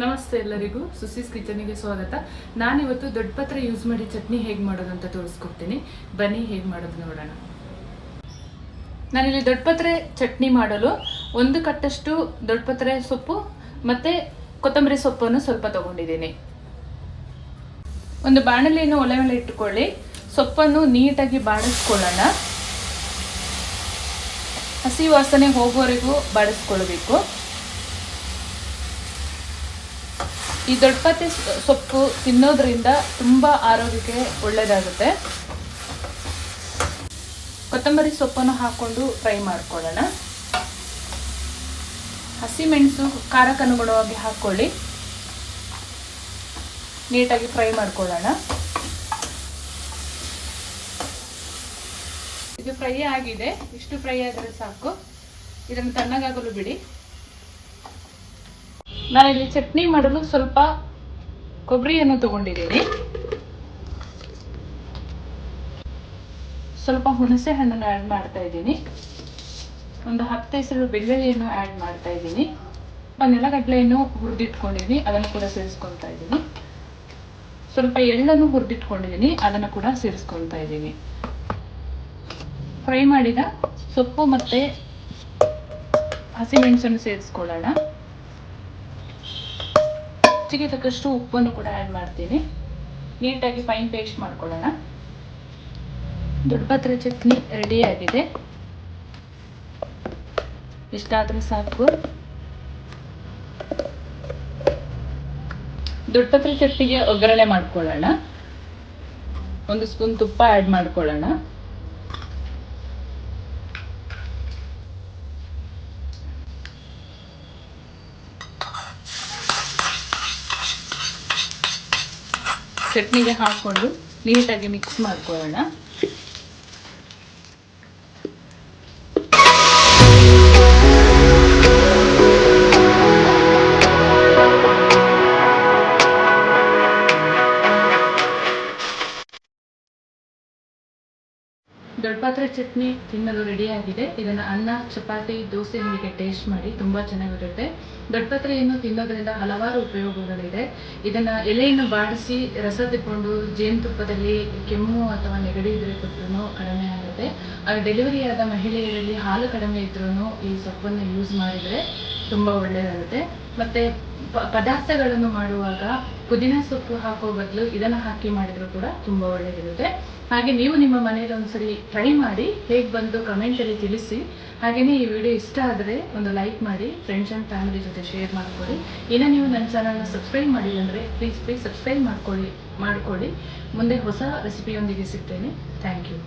ನಮಸ್ತೆ ಎಲ್ಲರಿಗೂ ಸುಸೀಸ್ ಕಿಚನಿಗೆ ಸ್ವಾಗತ. ನಾನಿವತ್ತು ದೊಡ್ಡ ಪತ್ರ ಯೂಸ್ ಮಾಡಿ ಚಟ್ನಿ ಹೇಗೆ ಮಾಡೋದು ಅಂತ ತೋರಿಸ್ಕೊಡ್ತೀನಿ. ಬನ್ನಿ ಹೇಗೆ ಮಾಡೋದು ನೋಡೋಣ. ನಾನಿಲ್ಲಿ ದೊಡ್ಡ ಪತ್ರೆ ಚಟ್ನಿ ಮಾಡಲು ಒಂದು ಕಟ್ಟಷ್ಟು ದೊಡ್ಡ ಪತ್ರೆ ಸೊಪ್ಪು ಮತ್ತು ಕೊತ್ತಂಬರಿ ಸೊಪ್ಪನ್ನು ಸ್ವಲ್ಪ ತಗೊಂಡಿದ್ದೀನಿ. ಒಂದು ಬಾಣಲೆಯನ್ನು ಒಲೆ ಮೇಲೆ ಇಟ್ಟುಕೊಳ್ಳಿ. ಸೊಪ್ಪನ್ನು ನೀಟಾಗಿ ಬಾಡಿಸ್ಕೊಳ್ಳೋಣ. ಹಸಿ ವಾಸನೆ ಹೋಗೋವರೆಗೂ ಬಾಡಿಸ್ಕೊಳ್ಬೇಕು. ಈ ದೊಡ್ಡಪತ್ತಿ ಸೊಪ್ಪು ತಿನ್ನೋದ್ರಿಂದ ತುಂಬ ಆರೋಗ್ಯಕ್ಕೆ ಒಳ್ಳೆಯದಾಗುತ್ತೆ ಕೊತ್ತಂಬರಿ ಸೊಪ್ಪನ್ನು ಹಾಕ್ಕೊಂಡು ಫ್ರೈ ಮಾಡ್ಕೊಳ್ಳೋಣ. ಹಸಿಮೆಣಸು ಖಾರಕ್ಕನುಗುಣವಾಗಿ ಹಾಕ್ಕೊಳ್ಳಿ. ನೀಟಾಗಿ ಫ್ರೈ ಮಾಡ್ಕೊಳ್ಳೋಣ. ಇದು ಫ್ರೈ ಆಗಿದೆ. ಇಷ್ಟು ಫ್ರೈ ಆದರೆ ಸಾಕು. ಇದನ್ನು ತಣ್ಣಗಾಗಲು ಬಿಡಿ. ನಾನಿಲ್ಲಿ ಚಟ್ನಿ ಮಾಡಲು ಸ್ವಲ್ಪ ಕೊಬ್ಬರಿಯನ್ನು ತಗೊಂಡಿದ್ದೀನಿ. ಸ್ವಲ್ಪ ಹುಣಸೆ ಹಣ್ಣನ್ನು ಆ್ಯಡ್ ಮಾಡ್ತಾ ಇದ್ದೀನಿ. ಒಂದು ಹತ್ತು ಹೆಸರು ಬೆಳ್ಳುಳ್ಳಿಯನ್ನು ಆ್ಯಡ್ ಮಾಡ್ತಾ ಇದ್ದೀನಿ. ನೆಲಗಡಲೆಯನ್ನು ಹುರಿದಿಟ್ಕೊಂಡಿದ್ದೀನಿ, ಅದನ್ನು ಕೂಡ ಸೇರಿಸ್ಕೊತಾ ಇದ್ದೀನಿ. ಸ್ವಲ್ಪ ಎಳ್ಳನ್ನು ಹುರಿದಿಟ್ಕೊಂಡಿದ್ದೀನಿ, ಅದನ್ನು ಕೂಡ ಸೇರಿಸ್ಕೊಳ್ತಾ ಇದ್ದೀನಿ. ಫ್ರೈ ಮಾಡಿದ ಸೊಪ್ಪು ಮತ್ತು ಹಸಿಮೆಣಸನ್ನು ಸೇರಿಸ್ಕೊಳ್ಳೋಣ. ರುಚಿಗೆ ತಕ್ಕಷ್ಟು ಉಪ್ಪನ್ನು ಕೂಡ ಆ್ಯಡ್ ಮಾಡ್ತೀನಿ. ನೀಟಾಗಿ ಫೈನ್ ಪೇಸ್ಟ್ ಮಾಡ್ಕೊಳ್ಳೋಣ. ದೊಡ್ಡಪತ್ರೆ ಚಟ್ನಿ ರೆಡಿ ಆಗಿದೆ. ಇಷ್ಟಾದರೆ ಸಾಕು. ದೊಡ್ಡಪತ್ರೆ ಚಟ್ನಿಗೆ ಒಗ್ಗರಣೆ ಮಾಡ್ಕೊಳ್ಳೋಣ. ಒಂದು ಸ್ಪೂನ್ ತುಪ್ಪ ಆ್ಯಡ್ ಮಾಡ್ಕೊಳ್ಳೋಣ. ಚಟ್ನಿಗೆ ಹಾಕ್ಕೊಂಡು ನೀಟಾಗಿ ಮಿಕ್ಸ್ ಮಾಡ್ಕೊಳ್ಳೋಣ. ದೊಡ್ಡಪಾತ್ರೆ ಚಟ್ನಿ ತಿನ್ನಲು ರೆಡಿ ಆಗಿದೆ. ಇದನ್ನ ಅನ್ನ, ಚಪಾತಿ ದೋಸೆಯೊಂದಿಗೆ ಟೇಸ್ಟ್ ಮಾಡಿ ತುಂಬಾ ಚೆನ್ನಾಗಿರುತ್ತೆ. ದೊಡ್ಡಪತ್ರೆಯನ್ನು ತಿನ್ನೋದ್ರಿಂದ ಹಲವಾರು ಉಪಯೋಗಗಳಿದೆ. ಇದನ್ನ ಎಲೆಯನ್ನು ಬಾಡಿಸಿ ರಸ ತಿಕ್ಕೊಂಡು ಜೇನುತುಪ್ಪದಲ್ಲಿ ಕೆಮ್ಮು ಅಥವಾ ನೆಗಡಿ ಇದ್ರೆ ಕೊಟ್ಟರು ಕಡಿಮೆ ಆಗುತ್ತೆ. ಡೆಲಿವರಿ ಆದ ಮಹಿಳೆಯರಲ್ಲಿ ಹಾಲು ಕಡಿಮೆ ಇದ್ರೂ ಈ ಸೊಪ್ಪನ್ನು ಯೂಸ್ ಮಾಡಿದರೆ ತುಂಬ ಒಳ್ಳೆಯದಾಗುತ್ತೆ. ಮತ್ತೆ ಪದಾರ್ಥಗಳನ್ನು ಮಾಡುವಾಗ ಪುದೀನ ಸೊಪ್ಪು ಹಾಕೋ ಬದಲು ಇದನ್ನು ಹಾಕಿ ಮಾಡಿದ್ರು ಕೂಡ ತುಂಬ ಒಳ್ಳೆಯದಿರುತ್ತೆ ಹಾಗೆ ನೀವು ನಿಮ್ಮ ಮನೆಯಲ್ಲಿ ಒಂದ್ಸರಿ ಟ್ರೈ ಮಾಡಿ, ಹೇಗೆ ಬಂದು ಕಮೆಂಟಲ್ಲಿ ತಿಳಿಸಿ. ಹಾಗೆಯೇ ಈ ವಿಡಿಯೋ ಇಷ್ಟ ಆದರೆ ಒಂದು ಲೈಕ್ ಮಾಡಿ ಫ್ರೆಂಡ್ಸ್ ಆ್ಯಂಡ್ ಫ್ಯಾಮಿಲಿ ಜೊತೆ ಶೇರ್ ಮಾಡ್ಕೊಳ್ಳಿ. ಇನ್ನು ನೀವು ನನ್ನ ಚಾನಲ್ನ ಸಬ್ಸ್ಕ್ರೈಬ್ ಮಾಡಿಲ್ಲ ಅಂದರೆ ಪ್ಲೀಸ್ ಪ್ಲೀಸ್ ಸಬ್ಸ್ಕ್ರೈಬ್ ಮಾಡ್ಕೊಳ್ಳಿ ಮಾಡ್ಕೊಳ್ಳಿ. ಮುಂದೆ ಹೊಸ ರೆಸಿಪಿಯೊಂದಿಗೆ ಸಿಗ್ತೇನೆ. Thank you